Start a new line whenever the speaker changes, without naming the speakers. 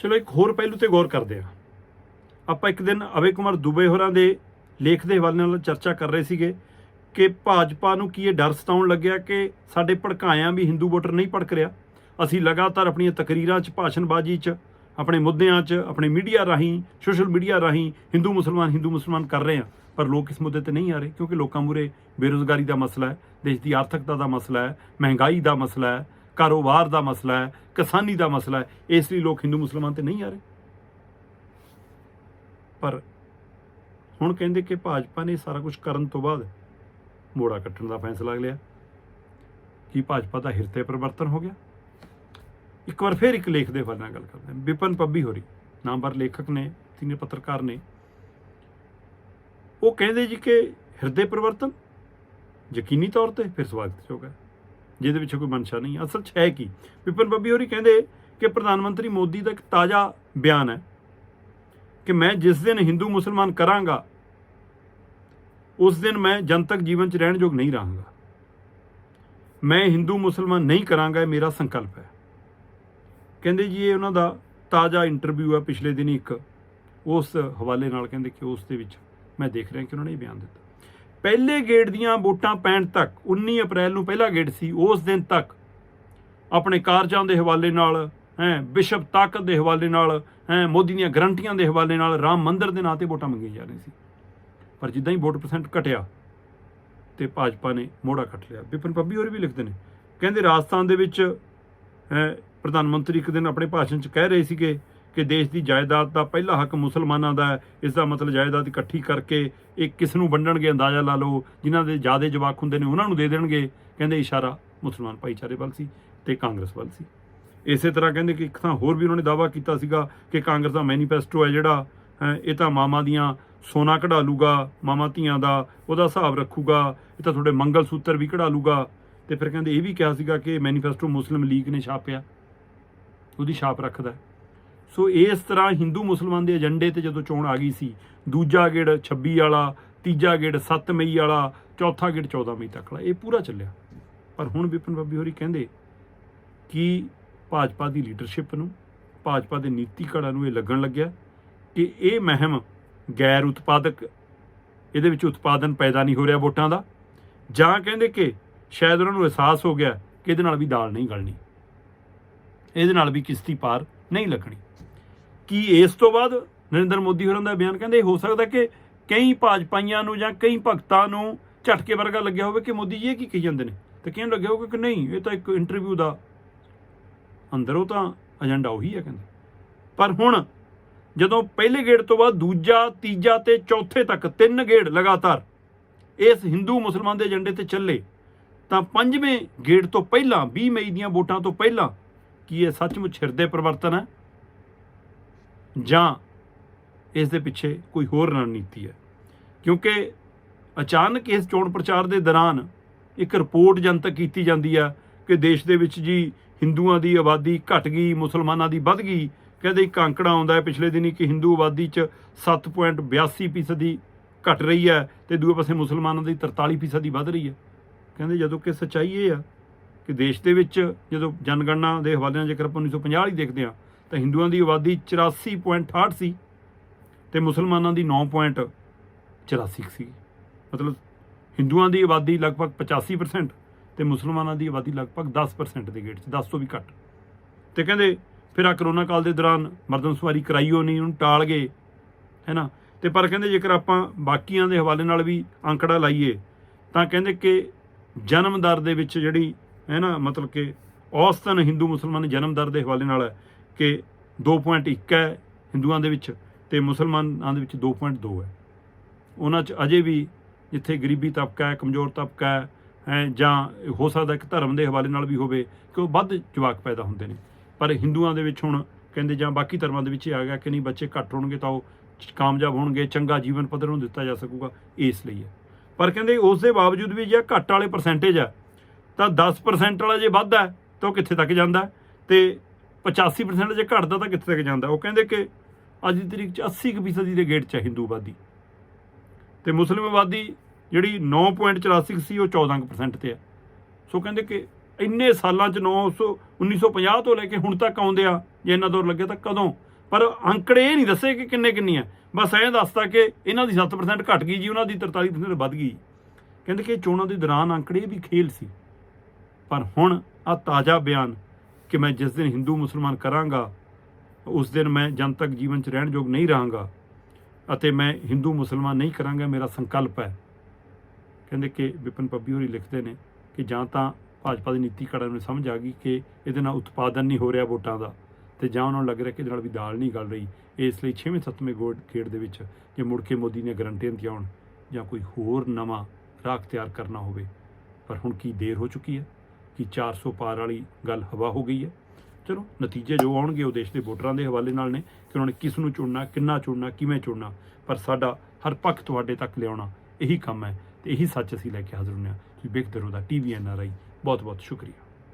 ਚਲੋ ਇੱਕ ਹੋਰ ਪਹਿਲੂ ਤੇ ਗੌਰ ਕਰਦੇ ਹਾਂ। ਆਪਾਂ ਇੱਕ ਦਿਨ ਅਵੇ ਕੁਮਾਰ ਦੁਬੇ ਹੋਰਾਂ ਦੇ ਲੇਖ ਦੇ ਹਵਾਲੇ ਨਾਲ ਚਰਚਾ ਕਰ ਰਹੇ ਸੀਗੇ ਕਿ ਭਾਜਪਾ ਨੂੰ ਕੀ ਇਹ ਡਰ ਸਤਾਉਣ ਲੱਗਿਆ ਕਿ ਸਾਡੇ ਭੜਕਾਇਆਂ ਵੀ ਹਿੰਦੂ ਵੋਟਰ ਨਹੀਂ ਭੜਕ ਰਿਹਾ? ਅਸੀਂ ਲਗਾਤਾਰ ਆਪਣੀਆਂ ਤਕਰੀਰਾਂ 'ਚ, ਭਾਸ਼ਣਬਾਜ਼ੀ 'ਚ, ਆਪਣੇ ਮੁੱਦਿਆਂ 'ਚ, ਆਪਣੇ ਮੀਡੀਆ ਰਾਹੀਂ, ਸੋਸ਼ਲ ਮੀਡੀਆ ਰਾਹੀਂ ਹਿੰਦੂ ਮੁਸਲਮਾਨ ਹਿੰਦੂ ਮੁਸਲਮਾਨ ਕਰ ਰਹੇ ਹਾਂ। ਪਰ ਲੋਕ ਇਸ ਮੁੱਦੇ ਤੇ ਨਹੀਂ ਆ ਰਹੇ ਕਿਉਂਕਿ ਲੋਕਾਂ ਮੂਰੇ ਬੇਰੋਜ਼ਗਾਰੀ ਦਾ ਮਸਲਾ ਹੈ, ਦੇਸ਼ ਦੀ ਆਰਥਿਕਤਾ ਦਾ ਮਸਲਾ ਹੈ, ਮਹਿੰਗਾਈ ਦਾ ਮਸਲਾ ਹੈ। ਕਾਰੋਬਾਰ ਦਾ ਮਸਲਾ ਹੈ, ਕਿਸਾਨੀ ਦਾ ਮਸਲਾ ਹੈ, ਇਸ ਲਈ ਲੋਕ ਹਿੰਦੂ ਮੁਸਲਮਾਨ ਤੇ ਨਹੀਂ ਆ ਰਹੇ। ਪਰ ਹੁਣ ਕਹਿੰਦੇ ਕਿ ਭਾਜਪਾ ਨੇ ਸਾਰਾ ਕੁਝ ਕਰਨ ਤੋਂ ਬਾਅਦ ਮੋੜਾ ਕੱਟਣ ਦਾ ਫੈਸਲਾ ਲਿਆ। ਕੀ ਭਾਜਪਾ ਦਾ ਹਿਰਤੇ ਪਰਿਵਰਤਨ ਹੋ ਗਿਆ? ਇੱਕ ਵਾਰ ਫਿਰ ਇੱਕ ਲੇਖ ਦੇ ਨਾਲ ਗੱਲ ਕਰਦੇ ਹਾਂ। ਵਿਪਨ ਪੱਬੀ ਹੋਰੀ, ਨਾਮਵਰ ਲੇਖਕ ਨੇ ਸੀਨੀਅਰ ਪੱਤਰਕਾਰ ਨੇ। ਉਹ ਕਹਿੰਦੇ ਜੀ ਕਿ ਹਿਰਦੇ ਪਰਿਵਰਤਨ ਯਕੀਨੀ ਤੌਰ ਤੇ ਫਿਰ ਸਵਾਗਤਯੋਗ ਹੈ। ਜਿਹਦੇ ਵਿੱਚ ਕੋਈ ਮਨਸ਼ਾ ਨਹੀਂ। ਅਸਲ 'ਚ ਹੈ ਕੀ? ਵਿਪਨ ਬੱਬੀ ਹੋਰੀ ਕਹਿੰਦੇ ਕਿ ਪ੍ਰਧਾਨ ਮੰਤਰੀ ਮੋਦੀ ਦਾ ਇੱਕ ਤਾਜ਼ਾ ਬਿਆਨ ਹੈ ਕਿ ਮੈਂ ਜਿਸ ਦਿਨ ਹਿੰਦੂ ਮੁਸਲਮਾਨ ਕਰਾਂਗਾ, ਉਸ ਦਿਨ ਮੈਂ ਜਨਤਕ ਜੀਵਨ 'ਚ ਰਹਿਣ ਯੋਗ ਨਹੀਂ ਰਹਾਂਗਾ। ਮੈਂ ਹਿੰਦੂ ਮੁਸਲਮਾਨ ਨਹੀਂ ਕਰਾਂਗਾ, ਇਹ ਮੇਰਾ ਸੰਕਲਪ ਹੈ। ਕਹਿੰਦੇ ਜੀ, ਇਹ ਉਹਨਾਂ ਦਾ ਤਾਜ਼ਾ ਇੰਟਰਵਿਊ ਹੈ ਪਿਛਲੇ ਦਿਨ ਇੱਕ। ਉਸ ਹਵਾਲੇ ਨਾਲ ਕਹਿੰਦੇ ਕਿ ਉਸ ਦੇ ਵਿੱਚ ਮੈਂ ਦੇਖ ਰਿਹਾ ਕਿ ਉਹਨਾਂ ਨੇ ਇਹ ਬਿਆਨ ਦਿੱਤਾ। ਪਹਿਲੇ ਗੇੜ ਦੀਆਂ ਵੋਟਾਂ ਪੈਣ ਤੱਕ 19 ਅਪ੍ਰੈਲ ਨੂੰ ਪਹਿਲਾ ਗੇੜ ਸੀ, ਉਸ ਦਿਨ ਤੱਕ ਆਪਣੇ ਕਾਰਜਾਂ ਦੇ ਹਵਾਲੇ ਨਾਲ, ਹੈ ਵਿਸ਼ਵ ਤਾਕਤ ਦੇ ਹਵਾਲੇ ਨਾਲ, ਹੈ, ਮੋਦੀ ਦੀਆਂ ਗਰੰਟੀਆਂ ਦੇ ਹਵਾਲੇ ਨਾਲ ਰਾਮ ਮੰਦਰ ਦੇ ਨਾਂ ਤੇ ਵੋਟਾਂ ਮੰਗੀਆਂ ਜਾ ਰਹੀਆਂ ਸੀ। ਪਰ ਜਿੱਦਾਂ ਹੀ ਵੋਟ ਪਰਸੈਂਟ ਘਟਿਆ ਤੇ ਭਾਜਪਾ ਨੇ ਮੋੜਾ ਕੱਟ ਲਿਆ। ਵਿਪਨ ਪੱਬੀ ਹੋਰ ਵੀ ਲਿਖਦੇ ਨੇ, ਕਹਿੰਦੇ ਰਾਜਸਥਾਨ ਦੇ ਵਿੱਚ, ਹੈ, ਪ੍ਰਧਾਨ ਮੰਤਰੀ ਇੱਕ ਦਿਨ ਆਪਣੇ ਭਾਸ਼ਣ 'ਚ ਕਹਿ ਰਹੇ ਸੀਗੇ ਕਿ ਦੇਸ਼ ਦੀ ਜਾਇਦਾਦ ਦਾ ਪਹਿਲਾ ਹੱਕ ਮੁਸਲਮਾਨਾਂ ਦਾ ਹੈ। ਇਸ ਦਾ ਮਤਲਬ ਜਾਇਦਾਦ ਇਕੱਠੀ ਕਰਕੇ ਇਹ ਕਿਸ ਨੂੰ ਵੰਡਣਗੇ ਅੰਦਾਜ਼ਾ ਲਾ ਲਓ। ਜਿਨ੍ਹਾਂ ਦੇ ਜ਼ਿਆਦਾ ਜਵਾਕ ਹੁੰਦੇ ਨੇ ਉਹਨਾਂ ਨੂੰ ਦੇ ਦੇਣਗੇ। ਕਹਿੰਦੇ ਇਸ਼ਾਰਾ ਮੁਸਲਮਾਨ ਭਾਈਚਾਰੇ ਵੱਲ ਸੀ ਤੇ ਕਾਂਗਰਸ ਵੱਲ ਸੀ। ਇਸੇ ਤਰ੍ਹਾਂ ਕਹਿੰਦੇ ਕਿ ਇੱਕ ਥਾਂ ਹੋਰ ਵੀ ਉਹਨਾਂ ਨੇ ਦਾਅਵਾ ਕੀਤਾ ਸੀਗਾ ਕਿ ਕਾਂਗਰਸ ਦਾ ਮੈਨੀਫੈਸਟੋ ਹੈ ਜਿਹੜਾ ਹੈਂ, ਇਹ ਤਾਂ ਮਾਮਾ ਦੀਆਂ ਸੋਨਾ ਕਢਾ ਲੂਗਾ ਮਾਮਾ ਧੀਆਂ ਦਾ ਉਹਦਾ ਹਿਸਾਬ ਰੱਖੂਗਾ ਇਹ ਤਾਂ ਤੁਹਾਡੇ ਮੰਗਲ ਸੂਤਰ ਵੀ ਕਢਾ ਲੂਗਾ। ਤੇ ਫਿਰ ਕਹਿੰਦੇ ਇਹ ਵੀ ਕਿਹਾ ਸੀਗਾ ਕਿ ਮੈਨੀਫੈਸਟੋ ਮੁਸਲਿਮ ਲੀਗ ਨੇ ਛਾਪਿਆ। ਉਹਦੀ ਛਾਪ ਰੱਖਦਾ ਸੋ ਇਸ ਤਰ੍ਹਾਂ ਹਿੰਦੂ ਮੁਸਲਮਾਨ ਦੇ ਏਜੰਡੇ ਤੇ ਜਦੋਂ ਚੋਣ ਆ ਗਈ ਸੀ, ਦੂਜਾ ਗੇੜ 26 ਵਾਲਾ, ਤੀਜਾ ਗੇੜ 7 ਮਈ ਵਾਲਾ, ਚੌਥਾ ਗੇੜ 14 ਮਈ ਤੱਕ ਵਾਲਾ, ਇਹ ਪੂਰਾ ਚੱਲਿਆ। ਪਰ ਹੁਣ ਵਿਪਨ ਬੱਬੀ ਹੋਰੀ ਕਹਿੰਦੇ ਕਿ ਭਾਜਪਾ ਦੀ ਲੀਡਰਸ਼ਿਪ ਨੂੰ, ਭਾਜਪਾ ਦੇ ਨੀਤੀ ਘੜਾ ਨੂੰ ਇਹ ਲੱਗਣ ਲੱਗਿਆ ਕਿ ਇਹ ਮਹਿਮ ਗੈਰ ਉਤਪਾਦਕ, ਇਹਦੇ ਵਿੱਚ ਉਤਪਾਦਨ ਪੈਦਾ ਨਹੀਂ ਹੋ ਰਿਹਾ ਵੋਟਾਂ ਦਾ। ਜਾਂ ਕਹਿੰਦੇ ਕਿ ਸ਼ਾਇਦ ਉਹਨਾਂ ਨੂੰ ਅਹਿਸਾਸ ਹੋ ਗਿਆ ਕਿ ਇਹਦੇ ਨਾਲ ਵੀ ਦਾਲ ਨਹੀਂ ਗਲਣੀ। ਇਹਦੇ ਨਾਲ ਵੀ ਕਿਸ਼ਤੀ ਪਾਰ ਨਹੀਂ ਲੱਗਣੀ। ਕੀ ਇਸ ਤੋਂ ਬਾਅਦ ਨਰਿੰਦਰ ਮੋਦੀ ਹੋਰਾਂ ਦਾ ਬਿਆਨ ਕਹਿੰਦੇ, ਹੋ ਸਕਦਾ ਕਿ ਕਈ ਭਾਜਪਾਈਆਂ ਨੂੰ ਜਾਂ ਕਈ ਭਗਤਾਂ ਨੂੰ ਝਟਕੇ ਵਰਗਾ ਲੱਗਿਆ ਹੋਵੇ ਕਿ ਮੋਦੀ ਜੀ ਇਹ ਕੀ ਕਹੀ ਜਾਂਦੇ ਨੇ? ਤੇ ਕਿਹਨੂੰ ਲੱਗਿਆ ਹੋਵੇ ਕਿ ਨਹੀਂ, ਇਹ ਤਾਂ ਇੱਕ ਇੰਟਰਵਿਊ ਦਾ ਅੰਦਰੋਂ ਤਾਂ ਏਜੰਡਾ ਉਹੀ ਹੈ ਕਹਿੰਦੇ। ਪਰ ਹੁਣ ਜਦੋਂ ਪਹਿਲੇ ਗੇੜ ਤੋਂ ਬਾਅਦ ਦੂਜਾ, ਤੀਜਾ ਤੇ ਚੌਥੇ ਤੱਕ ਤਿੰਨ ਗੇੜ ਲਗਾਤਾਰ ਇਸ ਹਿੰਦੂ ਮੁਸਲਮਾਨ ਦੇ ਏਜੰਡੇ ਤੇ ਚੱਲੇ, ਤਾਂ ਪੰਜਵੇਂ ਗੇੜ ਤੋਂ ਪਹਿਲਾਂ 20 ਮਈ ਦੀਆਂ ਵੋਟਾਂ ਤੋਂ ਪਹਿਲਾਂ ਕੀ ਇਹ ਸੱਚਮੁੱਚ ਹਿਰਦੇ ਪਰਿਵਰਤਨ ਹੈ? ਜਾਂ ਇਸ ਦੇ ਪਿੱਛੇ ਕੋਈ ਹੋਰ ਰਣਨੀਤੀ ਹੈ। ਕਿਉਂਕਿ ਅਚਾਨਕ ਇਸ ਚੋਣ ਪ੍ਰਚਾਰ ਦੇ ਦੌਰਾਨ ਇੱਕ ਰਿਪੋਰਟ ਜਨਤਕ ਕੀਤੀ ਜਾਂਦੀ ਹੈ ਕਿ ਦੇਸ਼ ਦੇ ਵਿੱਚ ਜੀ ਹਿੰਦੂਆਂ ਦੀ ਆਬਾਦੀ ਘਟ ਗਈ, ਮੁਸਲਮਾਨਾਂ ਦੀ ਵੱਧ ਗਈ। ਕਹਿੰਦੇ ਇੱਕ ਅੰਕੜਾ ਆਉਂਦਾ ਹੈ ਪਿਛਲੇ ਦਿਨੀ ਕਿ ਹਿੰਦੂ ਆਬਾਦੀ 'ਚ 7.82% ਦੀ ਘਟ ਰਹੀ ਹੈ ਤੇ ਦੂਏ ਪਾਸੇ ਮੁਸਲਮਾਨਾਂ ਦੀ 43% ਦੀ ਵੱਧ ਰਹੀ ਹੈ। ਕਹਿੰਦੇ ਜਦੋਂ ਕਿ ਸੱਚਾਈ ਇਹ ਆ ਕਿ ਦੇਸ਼ ਦੇ ਵਿੱਚ ਜਦੋਂ ਜਨਗਣਨਾ ਦੇ ਹਵਾਲੇ ਨਾਲ ਜੇਕਰ ਆਪਾਂ 1950 ਵਾਲੀ ਦੇਖਦੇ ਆ ਤਾਂ ਹਿੰਦੂਆਂ ਦੀ ਆਬਾਦੀ 84.68 ਸੀ ਤੇ ਮੁਸਲਮਾਨਾਂ ਦੀ 9.84 ਸੀ। ਮਤਲਬ ਹਿੰਦੂਆਂ ਦੀ ਆਬਾਦੀ ਲਗਭਗ 85% ਤੇ ਮੁਸਲਮਾਨਾਂ ਦੀ ਆਬਾਦੀ ਲਗਭਗ 10% ਦੇ ਗੇੜ 'ਚ 10 ਤੋਂ ਵੀ ਘੱਟ। ਤੇ ਕਹਿੰਦੇ ਫਿਰ ਆ ਕਰੋਨਾ ਕਾਲ ਦੇ ਦੌਰਾਨ ਮਰਦਮਸ਼ੁਮਾਰੀ ਕਰਾਈਓ ਨਹੀਂ ਉਹਨੂੰ ਟਾਲ ਗਏ, ਹੈਨਾ? ਤੇ ਪਰ ਕਹਿੰਦੇ ਜੇਕਰ ਆਪਾਂ ਬਾਕੀਆਂ ਦੇ ਹਵਾਲੇ ਨਾਲ ਵੀ ਅੰਕੜਾ ਲਾਈਏ, ਤਾਂ ਕਹਿੰਦੇ ਕਿ ਜਨਮ ਦਰ ਦੇ ਵਿੱਚ ਜਿਹੜੀ ਹੈ ਨਾ ਮਤਲਬ ਕਿ ਔਸਤਨ ਹਿੰਦੂ ਮੁਸਲਮਾਨ ਜਨਮ ਦਰ ਦੇ ਹਵਾਲੇ ਨਾਲ ਕਿ 2.1 ਹੈ ਹਿੰਦੂਆਂ ਦੇ ਵਿੱਚ ਤੇ ਮੁਸਲਮਾਨਾਂ ਦੇ ਵਿੱਚ 2.2 ਹੈ। ਉਹਨਾਂ 'ਚ ਅਜੇ ਵੀ ਜਿੱਥੇ ਗਰੀਬੀ ਤਬਕਾ ਹੈ, ਕਮਜ਼ੋਰ ਤਬਕਾ ਹੈ ਜਾਂ ਹੋ ਸਕਦਾ ਇੱਕ ਧਰਮ ਦੇ ਹਵਾਲੇ ਨਾਲ ਵੀ ਹੋਵੇ ਕਿ ਉਹ ਵੱਧ ਜਵਾਕ ਪੈਦਾ ਹੁੰਦੇ ਨੇ। ਪਰ ਹਿੰਦੂਆਂ ਦੇ ਵਿੱਚ ਹੁਣ ਕਹਿੰਦੇ ਜਾਂ ਬਾਕੀ ਧਰਮਾਂ ਦੇ ਵਿੱਚ ਇਹ ਆ ਗਿਆ ਕਿ ਨਹੀਂ, ਬੱਚੇ ਘੱਟ ਹੋਣਗੇ ਤਾਂ ਉਹ ਕਾਮਯਾਬ ਹੋਣਗੇ, ਚੰਗਾ ਜੀਵਨ ਪੱਧਰ ਨੂੰ ਦਿੱਤਾ ਜਾ ਸਕੂਗਾ, ਇਸ ਲਈ ਹੈ। ਪਰ ਕਹਿੰਦੇ ਉਸ ਦੇ ਬਾਵਜੂਦ ਵੀ ਜੇ ਘੱਟ ਵਾਲੇ ਪਰਸੈਂਟੇਜ ਆ, ਤਾਂ 10% ਵਾਲਾ ਜੇ ਵੱਧਦਾ ਤਾਂ ਉਹ ਕਿੱਥੇ ਤੱਕ ਜਾਂਦਾ? ਹੈ? ਤੇ 85% ਜੇ ਘਟਦਾ ਤਾਂ ਕਿੱਥੇ ਤੱਕ ਜਾਂਦਾ? ਉਹ ਕਹਿੰਦੇ ਕਿ ਅੱਜ ਦੀ ਤਰੀਕ 'ਚ 80% ਦੇ ਗੇਟ 'ਚ ਹੈ ਹਿੰਦੂ ਆਬਾਦੀ। ਤੇ ਮੁਸਲਿਮ ਆਬਾਦੀ ਜਿਹੜੀ 9.84 ਸੀ, ਉਹ 14% ਤੇ ਆ ਸੋ ਕਹਿੰਦੇ ਕਿ ਇੰਨੇ ਸਾਲਾਂ 'ਚ 900 1950 ਤੋਂ ਲੈ ਕੇ ਹੁਣ ਤੱਕ ਆਉਂਦੇ ਆ, ਜੇ ਇੰਨਾ ਦੌਰ ਲੱਗੇ ਤਾਂ ਕਦੋਂ? ਪਰ ਅੰਕੜੇ ਇਹ ਨਹੀਂ ਦੱਸੇ ਕਿ ਕਿੰਨੇ ਕਿੰਨੀਆਂ ਬਸ ਇਹ ਦੱਸਤਾ ਕਿ ਇਹਨਾਂ ਦੀ 7% ਘਟ ਗਈ ਜੀ, ਉਹਨਾਂ ਦੀ 43% ਵੱਧ ਗਈ। ਕਹਿੰਦੇ ਕਿ ਚੋਣਾਂ ਦੇ ਦੌਰਾਨ ਅੰਕੜੇ ਵੀ ਖੇਲ ਸੀ। ਪਰ ਹੁਣ ਆ ਤਾਜ਼ਾ ਬਿਆਨ ਕਿ ਮੈਂ ਜਿਸ ਦਿਨ ਹਿੰਦੂ ਮੁਸਲਮਾਨ ਕਰਾਂਗਾ, ਉਸ ਦਿਨ ਮੈਂ ਜਨਤਕ ਜੀਵਨ 'ਚ ਰਹਿਣ ਯੋਗ ਨਹੀਂ ਰਹਾਂਗਾ ਅਤੇ ਮੈਂ ਹਿੰਦੂ ਮੁਸਲਮਾਨ ਨਹੀਂ ਕਰਾਂਗਾ, ਮੇਰਾ ਸੰਕਲਪ ਹੈ। ਕਹਿੰਦੇ ਕਿ ਵਿਪਨ ਪੱਬੀ ਹੋਰੀ ਲਿਖਦੇ ਨੇ ਕਿ ਜਾਂ ਤਾਂ ਭਾਜਪਾ ਦੀ ਨੀਤੀ ਕੜਾ ਨੂੰ ਸਮਝ ਆ ਗਈ ਕਿ ਇਹਦੇ ਨਾਲ ਉਤਪਾਦਨ ਨਹੀਂ ਹੋ ਰਿਹਾ ਵੋਟਾਂ ਦਾ ਤੇ ਜਾਂ ਉਹਨਾਂ ਨੂੰ ਲੱਗ ਰਿਹਾ ਕਿ ਇਹਦੇ ਨਾਲ ਵੀ ਦਾਲ ਨਹੀਂ ਗਲ ਰਹੀ। ਇਸ ਲਈ 6ਵੇਂ 7ਵੇਂ ਗੋਡ ਖੇਡ ਦੇ ਵਿੱਚ ਜੇ ਮੁੜ ਕੇ ਮੋਦੀ ਨੇ ਗਰੰਟੀਆਂ ਦਿੱਤੀਆਂ ਜਾਂ ਕੋਈ ਹੋਰ ਨਵਾਂ ਰਾਹ ਤਿਆਰ ਕਰਨਾ ਹੋਵੇ, ਪਰ ਹੁਣ ਕੀ ਦੇਰ ਹੋ ਚੁੱਕੀ ਹੈ? ਕਿ 400 ਪਾਰ ਵਾਲੀ ਗੱਲ ਹਵਾ ਹੋ ਗਈ ਹੈ। ਚਲੋ, ਨਤੀਜੇ ਜੋ ਆਉਣਗੇ ਉਹ ਦੇਸ਼ ਦੇ ਵੋਟਰਾਂ ਦੇ ਹਵਾਲੇ ਨਾਲ ਨੇ ਕਿ ਉਹਨਾਂ ਨੇ ਕਿਸ ਨੂੰ ਚੁਣਨਾ, ਕਿੰਨਾ ਚੁਣਨਾ, ਕਿਵੇਂ ਚੁਣਨਾ, ਪਰ ਸਾਡਾ ਹਰ ਪੱਖ ਤੁਹਾਡੇ ਤੱਕ ਲਿਆਉਣਾ ਇਹੀ ਕੰਮ ਹੈ ਤੇ ਇਹੀ ਸੱਚ ਅਸੀਂ ਲੈ ਕੇ ਹਾਜ਼ਰ ਹੁੰਦੇ ਹਾਂ। ਤੁਸੀਂ ਵੇਖਦੇ ਰਹੋ ਦਾ ਟੀਵੀ ਐਨ ਆਰ ਆਈ ਬਹੁਤ ਬਹੁਤ ਸ਼ੁਕਰੀਆ।